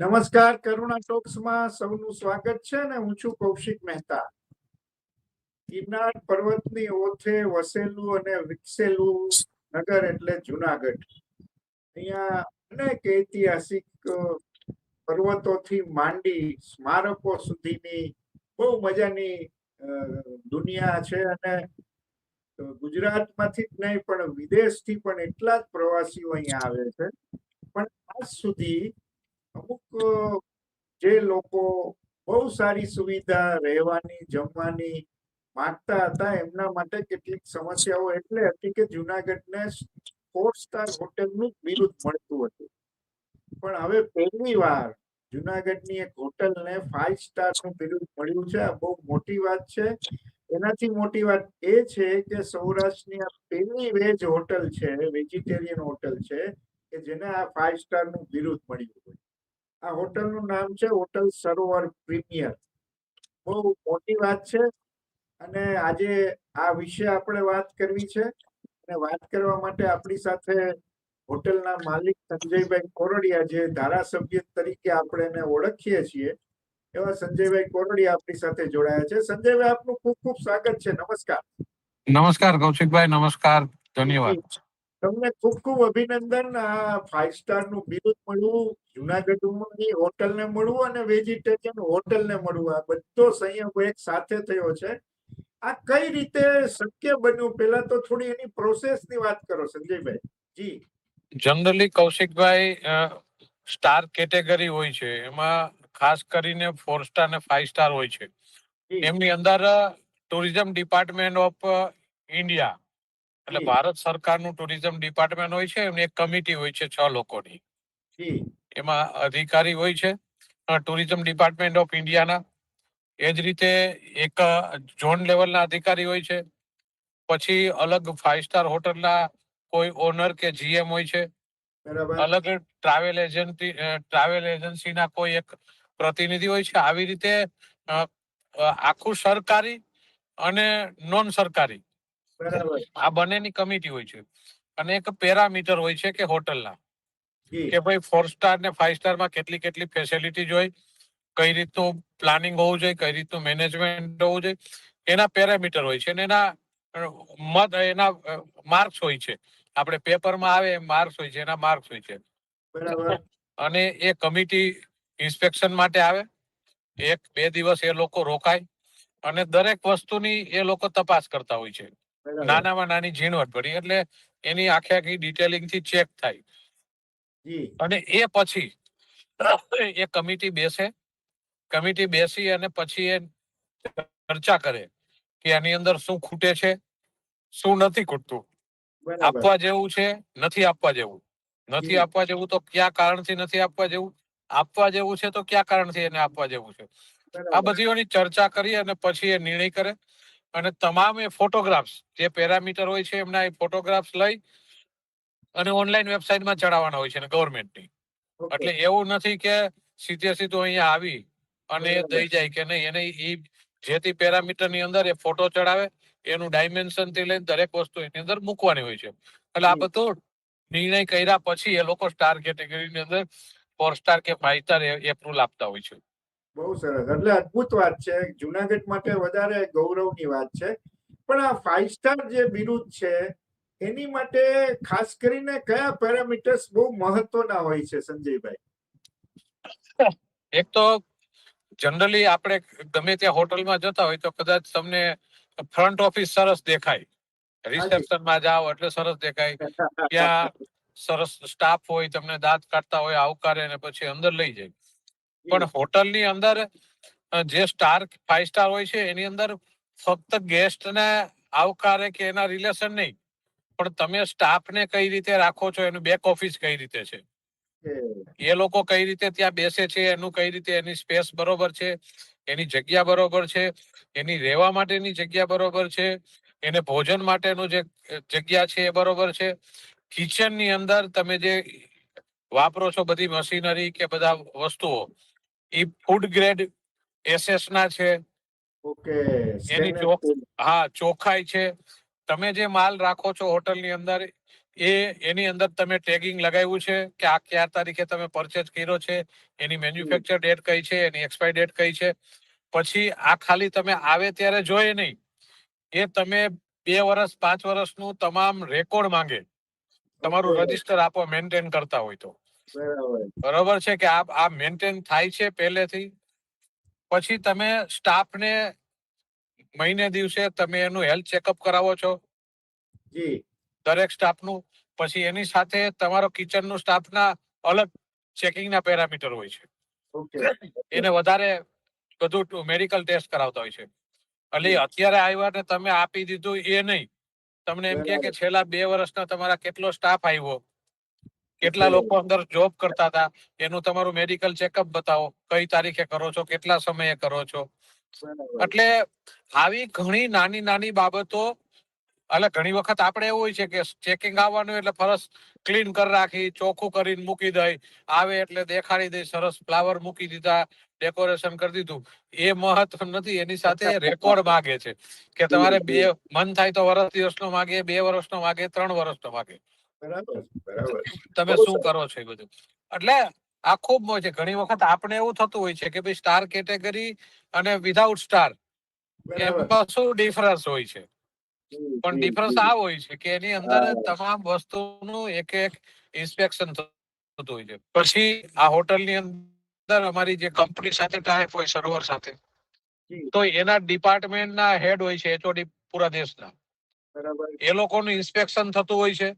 નમસ્કાર, કરુણા ટોક્સમાં સૌનું સ્વાગત છે અને હું છું કૌશિક મહેતા. ગિરનાર પર્વતની ઓથે વસેલું અને વિકસેલું નગર એટલે જુનાગઢ. અહીંયા અનેક ઐતિહાસિક પર્વતોથી માંડી સ્મારકો સુધીની બહુ મજાની દુનિયા છે અને ગુજરાતમાંથી જ નહીં પણ વિદેશથી પણ એટલા જ પ્રવાસીઓ અહીંયા આવે છે. પણ આજ સુધી અમુક, જે લોકો બહુ સારી સુવિધા રહેવાની, જમવાની માંગતા હતા, એમના માટે કેટલીક સમસ્યાઓ એટલે હતી કે જુનાગઢને ફોર સ્ટાર હોટેલનું બિરુદ મળતું હતું. પણ હવે પહેલી વાર જુનાગઢની એક હોટલને ફાઈવ સ્ટારનું બિરુદ મળ્યું છે. આ બહુ મોટી વાત છે. એનાથી મોટી વાત એ છે કે સૌરાષ્ટ્રની આ પહેલી વેજ હોટલ છે વેજીટેરિયન હોટલ છે, કે જેને આ ફાઈવ સ્ટારનું બિરુદ મળ્યું આ હોટલનું નામ છે હોટલ સરોવર પ્રીમિયર. બહુ મોટી વાત છે અને આજે આ વિશે આપણે વાત કરવી છે અને વાત કરવા માટે આપણી સાથે હોટલના માલિક સંજયભાઈ કોરડિયા જે ધારાસભ્ય તરીકે આપણે એને ઓળખીએ છીએ એવા સંજયભાઈ કોરડિયા આપણી સાથે જોડાયા છે. સંજયભાઈ આપનું ખૂબ ખૂબ સ્વાગત છે. નમસ્કાર. નમસ્કાર કૌશિકભાઈ નમસ્કાર ધન્યવાદ. તમને ખૂબ ખૂબ અભિનંદન. આ ફાઈવ સ્ટારનું બિરુદ મળવું જુનાગઢમાં હોટલ ને મળવું અને વેજીટેરિયન હોટલને મળવું આ બધો સંયોગ એક સાથે થયો છે. આ કઈ રીતે શક્ય બન્યું? પેલા તો થોડી એની પ્રોસેસની વાત કરો સંજયભાઈ. જી. જનરલી કૌશિકભાઈ સ્ટાર કેટેગરી હોય છે. એમાં ખાસ કરીને ફોર સ્ટાર અને ફાઈવ સ્ટાર હોય છે. એમની અંદર ટુરિઝમ ડિપાર્ટમેન્ટ ઓફ ઇન્ડિયા એટલે ભારત સરકારનું ટુરિઝમ ડિપાર્ટમેન્ટ હોય છે એમની એક કમિટી હોય છે છ લોકોની. એમાં અધિકારી હોય છે ટુરિઝમ ડિપાર્ટમેન્ટ ઓફ ઇન્ડિયાના. એ જ રીતે એક ઝોન લેવલના અધિકારી હોય છે. પછી અલગ ફાઈવ સ્ટાર હોટલના કોઈ ઓનર કે જીએમ હોય છે. અલગ ટ્રાવેલ એજન્સી ટ્રાવેલ એજન્સીના કોઈ એક પ્રતિનિધિ હોય છે. આવી રીતે આખું સરકારી અને નોન સરકારી આ બંનેની કમિટી હોય છે. અને એક પેરામીટર હોય છે કે હોટલના. કે ભાઈ ફોર સ્ટાર ને ફાઈવ સ્ટારમાં કેટલી કેટલી ફેસિલિટી જોઈએ કઈ રીતનું પ્લાનિંગ હોવું જોઈએ કઈ રીતનું મેનેજમેન્ટ હોવું જોઈએ એના પેરામીટર હોય છે. અને એના મત એના માર્ક્સ હોય છે. આપણે પેપરમાં આવે માર્ક્સ હોય છે એના માર્ક્સ હોય છે. બરાબર. અને એ કમિટી ઇન્સ્પેક્શન માટે આવે. એક બે દિવસ એ લોકો રોકાય. અને દરેક વસ્તુની એ લોકો તપાસ કરતા હોય છે. નાનામાં નાની ઝીણવટ ભરી એટલે એની આખે આખી ડિટેલિંગથી ચેક થાય અને એ પછી એ કમિટી બેસે. કમિટી બેસી અને પછી એ ચર્ચા કરે કે આની અંદર શું ખૂટે છે શું નથી ખૂટતું. આપવા જેવું છે નથી આપવા જેવું. નથી આપવા જેવું તો કયા કારણથી નથી આપવા જેવું? આપવા જેવું છે તો કયા કારણથી એને આપવા જેવું છે? આ બધીઓની ચર્ચા કરી અને પછી એ નિર્ણય કરે. અને તમામ એ ફોટોગ્રાફ્સ જે પેરામીટર હોય છે એમના એ ફોટોગ્રાફ્સ લઈ અને ઓનલાઈન વેબસાઇટમાં ચડાવવાના હોય છે ગવર્મેન્ટની. એટલે એવું નથી કે સીધે સીધું અહીંયા આવી અને એ દઈ જાય કે નહીં. એને એ જે તે પેરામીટરની અંદર એ ફોટો ચડાવે એનું ડાયમેન્શનથી લઈને દરેક વસ્તુ એની અંદર મૂકવાની હોય છે. એટલે આ. બધો નિર્ણય કર્યા પછી એ લોકો સ્ટાર કેટેગરીની અંદર ફોર સ્ટાર કે ફાઈવ સ્ટાર એપ્રુવલ આપતા હોય છે. બહુ સરસ. એટલે અદભુત વાત છે. જુનાગઢ માટે વધારે ગૌરવની વાત છે. પણ આ ફાઈવ સ્ટાર જે બિરુદ છે એની માટે ખાસ કરીને કયા પેરામીટર્સ બહુ મહત્વના હોય છે સંજયભાઈ? એક તો જનરલી આપણે ગમે ત્યાં હોટલમાં જતા હોય તો કદાચ તમને ફ્રન્ટ ઓફિસ સરસ દેખાય. રિસેપ્શનમાં જાઓ એટલે સરસ દેખાય. ત્યાં સરસ સ્ટાફ હોય તમને દાંત કાઢતા હોય આવકારે ને પછી અંદર લઈ જાય. પણ હોટલની અંદર જે સ્ટાર ફાઈવ સ્ટાર હોય છે એની અંદર ફક્ત ગેસ્ટને આવકારે કે એના રિલેશન નહીં. પણ તમે સ્ટાફને કઈ રીતે રાખો છો? એનું બેક ઓફિસ કઈ રીતે છે? એ લોકો કઈ રીતે ત્યાં બેસે છે? એનું કઈ રીતે એની સ્પેસ બરોબર છે? એની જગ્યા બરોબર છે? એની રહેવા માટેની જગ્યા બરોબર છે? એને ભોજન માટેનું જે જગ્યા છે એ બરોબર છે? કિચનની અંદર તમે જે વાપરો છો બધી મશીનરી કે બધા વસ્તુઓ એ ફૂડ ગ્રેડ એસએસ ના છે. ઓકે એની ચોખ હા ચોખાઈ છે. તમે જે માલ રાખો છો હોટલની અંદર એ એની અંદર તમે ટેગિંગ લગાવ્યું છે કે આ કયા તારીખે તમે પરચેજ કર્યો છે એની મેન્યુફેક્ચર ડેટ કઈ છે એની એક્સપાયર ડેટ કઈ છે. પછી આ ખાલી તમે આવે ત્યારે જોઈએ નહીં. એ તમે બે વર્ષ પાંચ વર્ષનું તમામ રેકોર્ડ માંગે. તમારું. રજિસ્ટર આપો મેન્ટેન કરતા હોય તો. બરાબર. છે કે આ આ મેન્ટેન થાય છે પહેલેથી? પછી તમે સ્ટાફને મહિને દિવસે તમે એનું હેલ્થ ચેકઅપ કરાવો છો? જી. દરેક સ્ટાફનું પછી એની સાથે તમારો કિચનનો સ્ટાફના અલગ ચેકિંગના પેરામીટર હોય છે. એને વધારે બધું મેડિકલ ટેસ્ટ કરાવતા હોય છે. એટલે અત્યારે આવ્યા ને તમે આપી દીધું એ નહીં. તમને એમ કે છેલ્લા બે વર્ષના તમારા કેટલો સ્ટાફ આવ્યો? કેટલા લોકો અંદર જોબ કરતા હતા? એનું તમારું મેડિકલ ચેકઅપ બતાવો. કઈ તારીખે કરો છો? કેટલા સમયે કરો છો? એટલે આવી ઘણી નાની નાની બાબતો એટલે ઘણી વખત આપણે એવું હોય છે કે ચેકિંગ આવવાનું એટલે ફરસ ક્લીન કરી રાખી ચોખ્ખું કરીને મૂકી દઈ આવે એટલે દેખાડી દઈ સરસ ફ્લાવર મૂકી દીધા ડેકોરેશન કરી દીધું. એ મહત્વ નથી એની સાથે રેકોર્ડ માગે છે. કે તમારે બે મન થાય તો વર્ષ દિવસનો માગે બે વર્ષનો માગે ત્રણ વર્ષનો માગે. તમે શું કરો છો એ બધું? એટલે આ ખૂબ મોજ છે. ઘણી વખત આપણે એવું થતું હોય છે કે ભાઈ સ્ટાર કેટેગરી અને વિધાઉટ સ્ટાર એમાં શું ડિફરન્સ હોય છે. પણ ડિફરન્સ આ હોય છે કે એની અંદર તમામ વસ્તુનું એક એક ઇન્સ્પેક્શન થતું હોય છે. પછી આ હોટલની અંદર અમારી જે કંપની સાથે ટાઈપ હોય સર્વર સાથે તો એના ડિપાર્ટમેન્ટના હેડ હોય છે એચઓડી પૂરા દેશના. એ લોકોનું ઇન્સ્પેક્શન થતું હોય છે.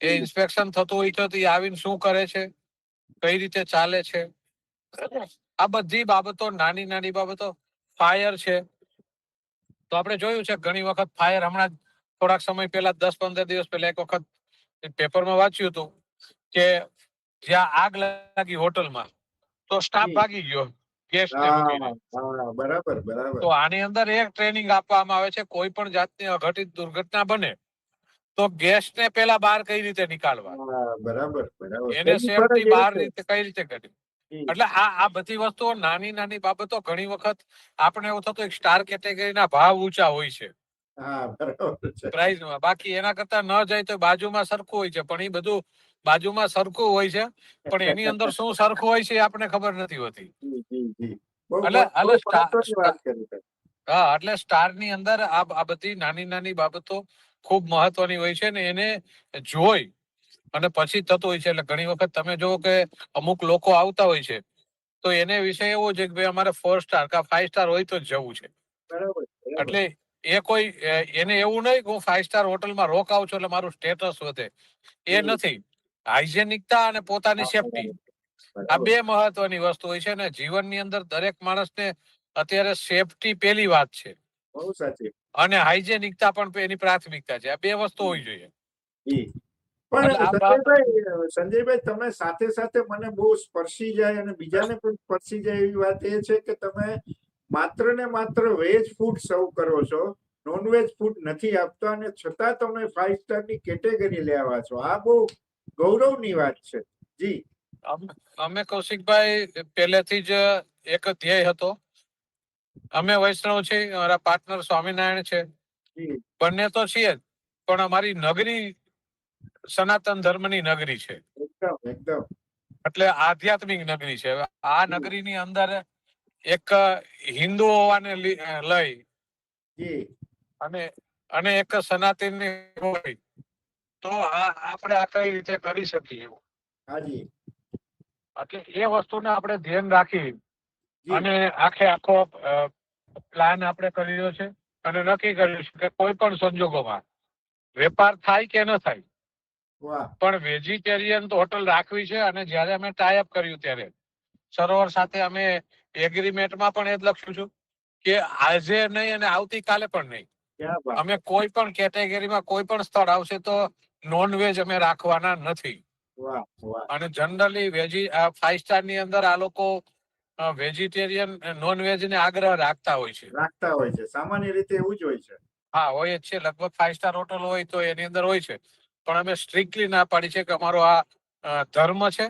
એ ઇન્સ્પેક્શન થતું હોય તો એ આવીને શું કરે છે? કઈ રીતે ચાલે છે? આ બધી બાબતો નાની નાની બાબતો ફાયર છે. તો આપણે જોયું છે ઘણી વખત ફાયર હમણાં થોડાક સમય પહેલા દસ પંદર દિવસ પહેલા એક વખત પેપરમાં વાંચ્યું હતું કે જ્યાં આગ લાગી હોટલમાં તો સ્ટાફ ભાગી ગયો ગેસ બરાબર બરાબર. તો આની અંદર એક ટ્રેનિંગ આપવામાં આવે છે કોઈ પણ જાતની અઘટિત દુર્ઘટના બને તો ગેસ ને પેલા બહાર કઈ રીતે નીકાળવા? બરાબર બરાબર. એને સેફટી બહાર રીતે કઈ રીતે કરી એટલે આ આ બધી વસ્તુઓ નાની નાની બાબતો ઘણી વખત આપણે એવું થતું સ્ટાર કેટેગરીના ભાવ ઊંચા હોય છે. પ્રાઇઝમાં બાકી એના કરતા ન જાય તો બાજુમાં સરખું હોય છે. પણ એ બધું બાજુમાં સરખું હોય છે. પણ એની અંદર શું સરખું હોય છે એ આપણને ખબર નથી હોતી. એટલે-. હા એટલે સ્ટારની અંદર આ બધી નાની નાની બાબતો ખૂબ મહત્વની હોય છે ને એને જોઈ અને પછી થતું હોય છે. એટલે ઘણી વખત તમે જો કે અમુક લોકો આવતા હોય છે તો એને વિશે એવો છે કે ભાઈ અમારે ફોર સ્ટાર કા ફાઈવ સ્ટાર હોય તો જ જવું છે. એટલે એ કોઈ એને એવું નહીં કે હું ફાઈવ સ્ટાર હોટલમાં રોકાઉં છું એટલે મારું સ્ટેટસ વધે. એ નથી. હાઇજેનિકતા અને પોતાની સેફટી આ બે મહત્વની વસ્તુ હોય છે ને. જીવનની અંદર દરેક માણસને અત્યારે સેફટી પેલી વાત છે. બહુ સાચી અને હાઇજેનિકતા પણ એની પ્રાથમિકતા છે. આ બે વસ્તુ હોવી જોઈએ. પણ સંજયભાઈ તમે સાથે સાથે મને બહુ સ્પર્શી જાય અને બીજાને પણ સ્પર્શી જાય એવી વાત એ છે કે તમે માત્ર ને માત્ર વેજ ફૂડ સર્વ કરો છો. નોન વેજ ફૂડ નથી આપતા અને છતાં તમે ફાઈવ સ્ટારની કેટેગરી લેવા છો. આ બહુ ગૌરવની વાત છે. જી. અમ- અમે કૌશિકભાઈ પહેલેથી જ એક ધ્યેય હતો. અમે વૈષ્ણવ છીએ અમારા પાર્ટનર સ્વામિનારાયણ છે. બંને તો છીએ જ પણ અમારી નગરી સનાતન ધર્મની નગરી છે. એટલે આધ્યાત્મિક નગરી છે. આ નગરીની અંદર એક હિન્દુ હોવાને લઈ અને અને એક સનાતન હોય તો આ આપણે આ કઈ રીતે કરી શકીએ? એવું એટલે એ વસ્તુને આપણે ધ્યાન રાખી. અને આખે આખો પ્લાન આપણે કર્યો છે અને નક્કી કર્યું છે કે કોઈ પણ સંજોગોમાં વેપાર થાય કે ન થાય. પણ વેજીટેરિયન તો હોટલ રાખવી છે અને જ્યારે અમે ટાઈપ કર્યું ત્યારે સરોવર સાથે અમે એગ્રીમેન્ટમાં પણ એ જ લખ્યું છું કે આજે નહીં અને આવતીકાલે પણ નહીં. અમે કોઈ પણ કેટેગરીમાં કોઈ પણ સ્થળ આવશે તો નોન વેજ અમે રાખવાના નથી. અને જનરલી વેજી ફાઈવ સ્ટારની અંદર આ લોકો વેજીટેરિયન નોન વેજ ને આગ્રહ રાખતા હોય છે. રાખતા હોય છે. સામાન્ય રીતે એવું જ હોય છે. હા હોય જ છે. લગભગ ફાઈવ સ્ટાર હોટલ હોય તો એની અંદર હોય છે. પણ અમે સ્ટ્રિક્ટલી ના પાડી છે કે અમારો આ ધર્મ છે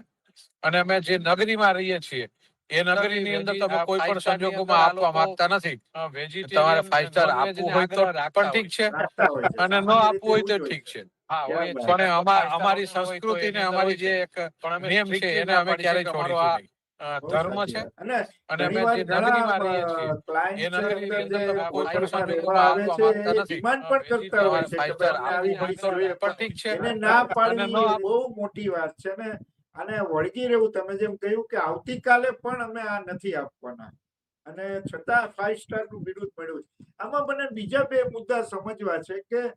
અને અમે જે નગરીમાં રહીએ છીએ એ નગરીની અંદર તમે કોઈ પણ સંજોગોમાં આપવા માંગતા નથી. તમારે ફાઈવ સ્ટાર આપવું હોય તો પણ ઠીક છે. અને ન આપવું હોય તો ઠીક છે. પણ અમારી સંસ્કૃતિ ને અમારી જે એક નિયમ છે એને અમે ક્યારેય છોડીશું ધર્મ છે. અને અમે જે નગરી રહીએ છીએ. એ નગરી પણ ઠીક છે. ના પાડવી બહુ મોટી વાત છે ને. અને વળગી રહેવું તમે જેમ કહ્યું કે આવતીકાલે પણ અમે આ નથી આપવાના. અને છતાં ફાઈવ સ્ટારનું બિરુદ મળ્યું છે. આમાં મને બીજા બે મુદ્દા સમજવા છે કે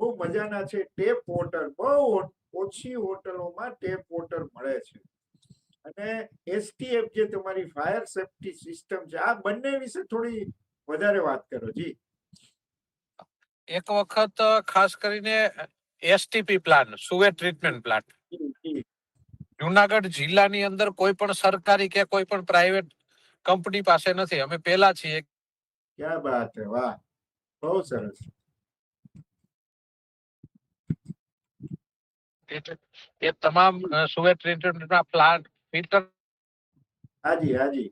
બહુ મજાના છે. ટેપ વોટર બહુ ઓછી હોટલોમાં ટેપ વોટર મળે છે. અને એસટીએફ જે તમારી ફાયર સેફટી સિસ્ટમ છે. આ બંને વિશે થોડી વધારે વાત કરો. જી. એક વખત ખાસ કરીને STP plan sewage treatment plan. Junagadh જિલ્લાની અંદર કોઈ પણ સરકારી કે કોઈ પણ પ્રાઇવેટ કંપની પાસે નથી. અમે પેલા છીએ. ક્યાં વાત છે? વાહ. બહુ સરસ. એ તમામ સુવે ટ્રીટમેન્ટના પ્લાન્ટ ફિલ્ટર હાજી હાજી.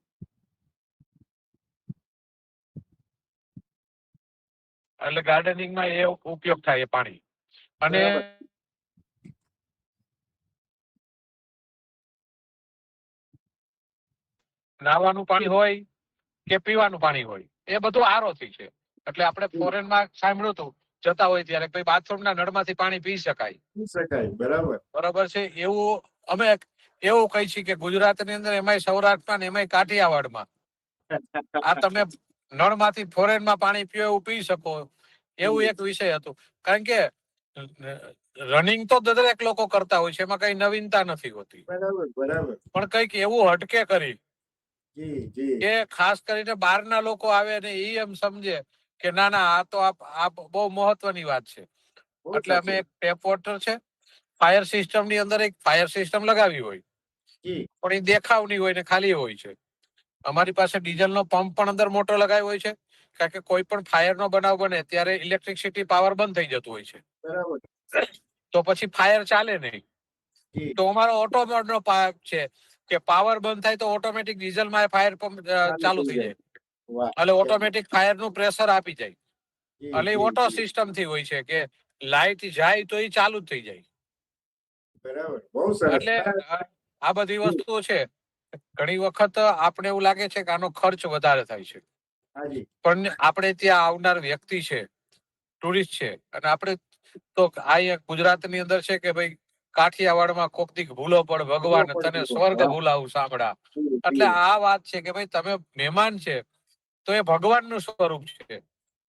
એટલે ગાર્ડનિંગમાં એ ઉપયોગ થાય એ પાણી. અને નાવાનું પાણી હોય કે પીવાનું પાણી હોય એ બધું આરો થી છે. એટલે આપણે ફોરેનમાં સાંભળ્યું હતું જતા હોય ત્યારે ભાઈ બાથરૂમના નળમાંથી પાણી પી શકાય. પી શકાય બરાબર. બરોબર છે? એવું અમે એવું કહી છે કે ગુજરાતની અંદર એમાંય સૌરાષ્ટ્રમાં ને એમાંય કાઠિયાવાડમાં. આ તમે નળમાંથી ફોરેનમાં પાણી પીઓ એવું પી શકો. એવું એક વિષય હતું. કારણ કે રનિંગ તો દરેક લોકો કરતા હોય છે એમાં કઈ નવીનતા નથી હોતી. પણ કંઈક એવું હટકે કરી કે ખાસ કરીને બહારના લોકો આવે ને એ એમ સમજે કે ના ના આ તો આ આપ બહુ મહત્વની વાત છે. એટલે અમે એક ટેપ વોટર છે. ફાયર સિસ્ટમની અંદર એક ફાયર સિસ્ટમ લગાવી હોય. પણ એ દેખાવની હોય ને ખાલી હોય છે. અમારી પાસે ડીઝલ નો પંપ પણ અંદર મોટો લગાવ્યો હોય છે. કારણ કે કોઈ પણ ફાયર નો બનાવ બને ત્યારે ઇલેક્ટ્રિસિટી પાવર બંધ થઈ જતું હોય છે. તો પછી ફાયર ચાલે નહીં. તો અમારો ઓટો મોડ નો છે. કે પાવર બંધ થાય તો ઓટોમેટિક ડીઝલમાં ફાયર પંપ ચાલુ થઈ જાય. એટલે ઓટોમેટિક ફાયરનું પ્રેશર આપી જાય. એટલે ઓટો સિસ્ટમથી હોય છે કે લાઇટ જાય તો એ ચાલુ થઈ જાય. બરાબર. બહુ સરસ. એટલે આ બધી વસ્તુઓ છે. ઘણી વખત આપણે એવું લાગે છે કે આનો ખર્ચ વધારે થાય છે. પણ આપણે ત્યાં આવનાર વ્યક્તિ છે ટુરિસ્ટ છે. અને આપણે તો આ ગુજરાતની અંદર છે કે ભાઈ કાઠિયાવાડમાં કોક દી ભૂલો પણ ભગવાન તને સ્વર્ગ. ભૂલાવું સાંભળા. એટલે આ વાત છે કે ભાઈ તમે મહેમાન છે તો એ ભગવાનનું સ્વરૂપ છે.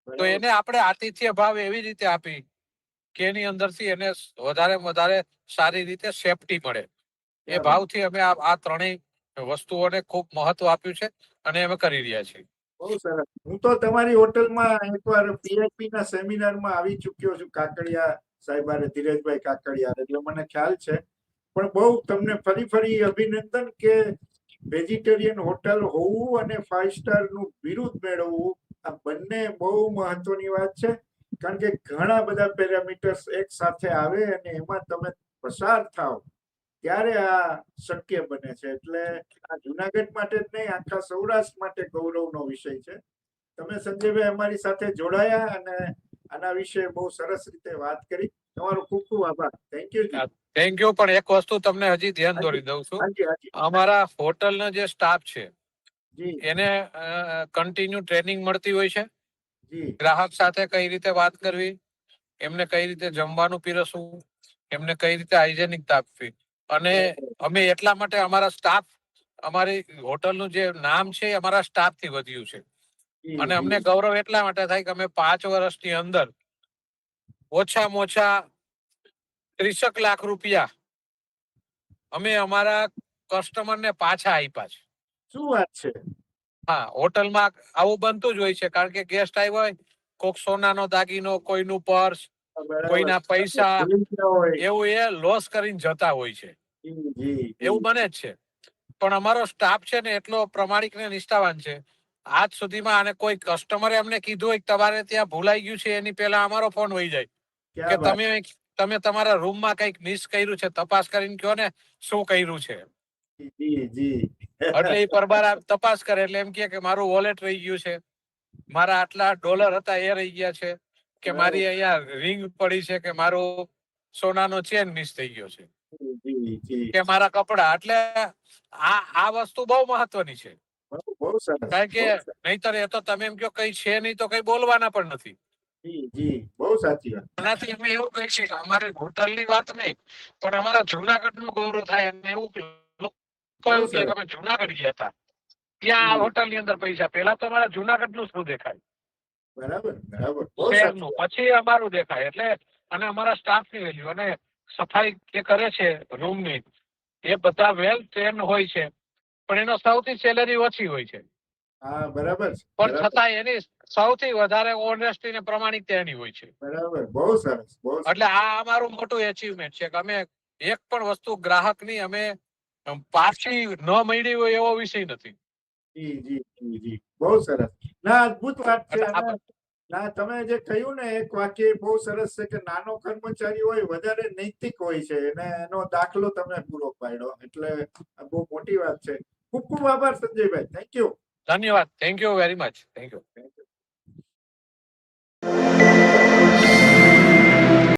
તો એને આપણે આતિથ્ય ભાવ એવી રીતે આપી કે એની અંદરથી એને વધારે વધારે સારી રીતે સેફટી મળે. એ ભાવથી અમે આ ત્રણેય વસ્તુઓને ખૂબ મહત્વ આપ્યું છે અને અમે કરી રહ્યા છીએ. બહુ સરસ. હું તો તમારી હોટલમાં એકવાર પીએચપી ના સેમિનારમાં આવી ચૂક્યો છું કાકડિયા સાહેબ અને ધીરજભાઈ કાકડિયા. એટલે મને ખ્યાલ છે. પણ બહુ તમને ફરી ફરી અભિનંદન કે વેજીટેરિયન હોટલ હોવું અને ફાઈવ સ્ટારનું બિરુદ મેળવવું આ બંને બહુ મહત્વની વાત છે. કારણ કે ઘણા બધા પેરામીટર્સ એક સાથે આવે અને એમાં તમે પસાર થાવ ત્યારે આ શક્ય બને છે. એટલે આ જુનાગઢ માટે જ નહીં આખા સૌરાષ્ટ્ર માટે ગૌરવનો વિષય છે. તમે સંજયભાઈ અમારી સાથે જોડાયા અને આના વિશે બહુ સરસ રીતે વાત કરી. તમારો ખૂબ ખૂબ આભાર. થેન્ક યુ થેન્ક યુ પણ એક વસ્તુ તમને હજી ધ્યાન દોરી દઉં છું. અમારા હોટલ હોટલનો જે સ્ટાફ છે એને કન્ટિન્યુ ટ્રેનિંગ મળતી હોય છે. ગ્રાહક સાથે કઈ રીતે વાત કરવી એમને કઈ રીતે જમવાનું પીરસવું એમને કઈ રીતે હાઇજેનિક આપવી અને અમે એટલા માટે અમારા સ્ટાફ અમારી હોટલનું જે નામ છે એ અમારા સ્ટાફથી વધ્યું છે. અને અમને ગૌરવ એટલા માટે થાય કે અમે પાંચ વર્ષની અંદર ઓછામાં ઓછા ત્રીસક લાખ રૂપિયા અમે અમારા કસ્ટમરને પાછા આપ્યા છે. શું વાત છે? હા હોટલમાં આવું બનતું જ હોય છે. કારણ કે ગેસ્ટ આવ્યો હોય કોક સોનાનો દાગીનો કોઈનું પર્સ. કોઈના પૈસા. એવું એ લોસ કરીને જતા હોય છે. એવું બને જ છે. પણ અમારો સ્ટાફ છે ને એટલો પ્રમાણિક ને નિષ્ઠાવાન છે. આજ સુધીમાં આને કોઈ કસ્ટમરે અમને કીધું હોય તમારે ત્યાં ભૂલાઈ ગયું છે એની પહેલા અમારો ફોન વહી જાય. કે તમે તમે તમારા રૂમમાં કંઈક મિસ કર્યું છે તપાસ કરીને કહો ને શું કર્યું છે. એટલે એ પરબાર તપાસ કરે એટલે એમ કે મારું વોલેટ રહી ગયું છે. મારા આટલા ડોલર હતા એ રહી ગયા છે. કે મારી અહીંયા રિંગ પડી છે કે મારો સોનાનો ચેન મિસ થઈ ગયો છે. કે મારા કપડા. એટલે આ આ વસ્તુ બહુ મહત્વની છે. કારણ કે નહીતર એ તો તમે એમ કહો કઈ છે નહીં તો કઈ બોલવાના પણ નથી. બહુ સાચી વાત. એનાથી અમે એવું કહી છીએ અમારે હોટલની વાત નહીં પણ અમારા જુનાગઢનું ગૌરવ થાય અને એવું લોકો એવું કે અમે જુનાગઢ ગયા હતા. ત્યાં આ હોટલની અંદર પૈસા. પેલા તો અમારા જુનાગઢનું શું દેખાય? બરાબર બરાબર. પછી અમારું દેખાય. એટલે અને અમારા સ્ટાફની વેલ્યુ અને સફાઈ જે કરે છે રૂમની એ બધા વેલ ટ્રેન હોય છે. પણ એનો સૌથી સેલેરી ઓછી હોય છે. હા બરાબર પણ છતાં એની સૌથી વધારે ઓનેસ્ટી ને પ્રમાણિકતા એની હોય છે. બરાબર. બહુ સરસ બહુ એટલે આ અમારું મોટું એચિવમેન્ટ છે કે અમે એક પણ વસ્તુ ગ્રાહકની અમે પાછી ન મળી હોય એવો વિષય નથી. જી જી જી. બહુ સરસ. ના અદભુત વાત છે. ના તમે જે કહ્યું ને એક વાક્ય બહુ સરસ છે કે નાનો કર્મચારી હોય વધારે નૈતિક હોય છે. અને એનો દાખલો તમે પૂરો પાડ્યો. એટલે બહુ મોટી વાત છે. ખૂબ ખૂબ આભાર સંજયભાઈ. થેન્ક યુ ધન્યવાદ. Thank you very much thank you thank you